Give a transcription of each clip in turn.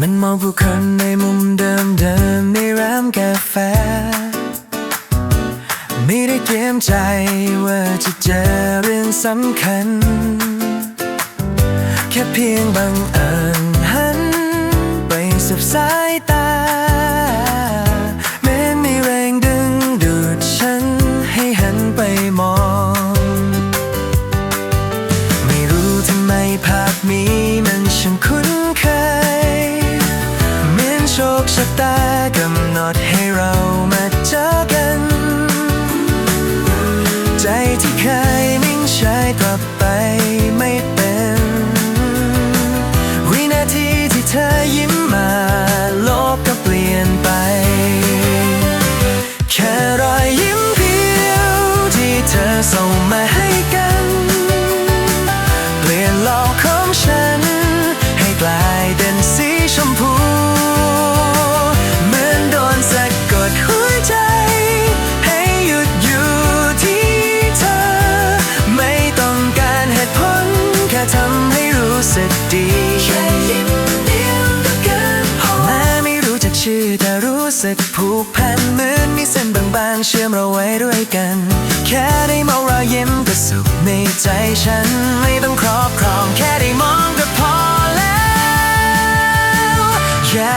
มันมองผู้คนในมุมเดิมเดิมในร้านกาแฟ ไม่ได้เตรียมใจว่าจะเจอเรื่องสำคัญ แค่เพียงบังเอิญหันไปสบสายตา ภาพนี้มันช่างคุ้นเคยเหมือนโชคชะตากำหนดให้เรามาเจอกัน ใจที่เคยนิ่งเฉยกลับไปไม่เป็น วินาทีที่เธอยิ้มมาโลกก็เปลี่ยนไป แค่รอยยิ้มเพียวที่เธอส่งมาให้ ให้รู้สึกดีแค่ยิ้มเดียวก็เกินพอแม้ไม่รู้จักชื่อแต่รู้สึกผูกพันเหมือนมีเส้นบางๆเชื่อมเราไว้ด้วยกัน แค่ได้มองรอยยิ้มก็สุขในใจฉันไม่ต้องครอบครองแค่ได้มองก็พอแล้วแค่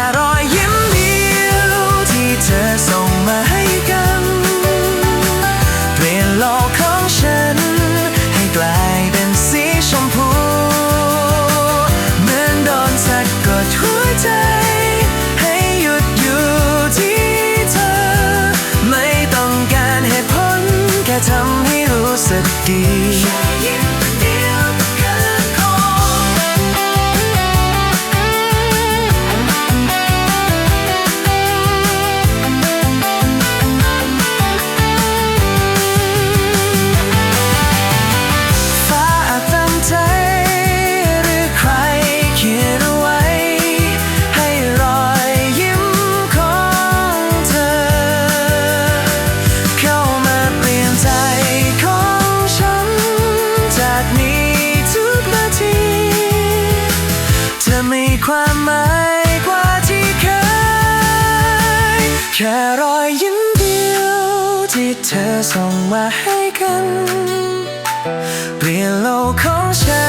สึามหมายกว่าที่เคย แค่รอยยิ้มเดียว ที่เธอส่งมาให้กัน เปลี่ยนโลกของฉัน